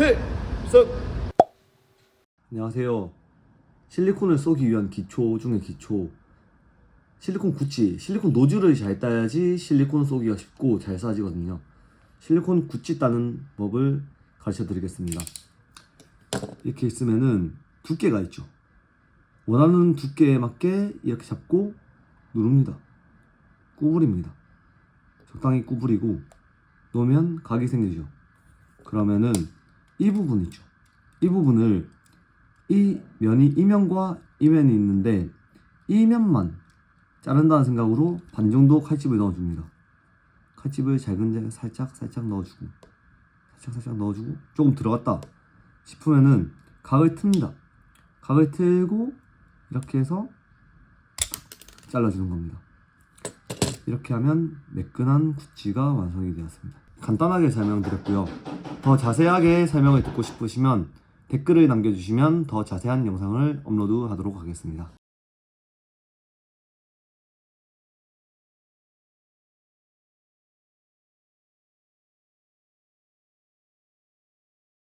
해석. 안녕하세요. 실리콘을 쏘기 위한 기초 중에 기초. 실리콘 구찌 실리콘 노즐을 잘 따야지 실리콘 쏘기가 쉽고 잘 쏴지거든요. 실리콘 구찌 따는 법을 가르쳐 드리겠습니다. 이렇게 있으면은 두께가 있죠. 원하는 두께에 맞게 이렇게 잡고 누릅니다. 구부립니다. 적당히 구부리고 놓으면 각이 생기죠. 그러면은 이 부분 있죠. 이 부분을 이 면이 이 면과 이 면이 있는데 이 면만 자른다는 생각으로 반 정도 칼집을 넣어줍니다. 칼집을 작은 데 살짝 살짝 넣어주고 살짝 살짝 넣어주고 조금 들어갔다 싶으면은 각을 틉니다. 각을 틀고 이렇게 해서 잘라주는 겁니다. 이렇게 하면 매끈한 구찌가 완성이 되었습니다. 간단하게 설명드렸고요. 더 자세하게 설명을 듣고 싶으시면 댓글을 남겨주시면 더 자세한 영상을 업로드하도록 하겠습니다.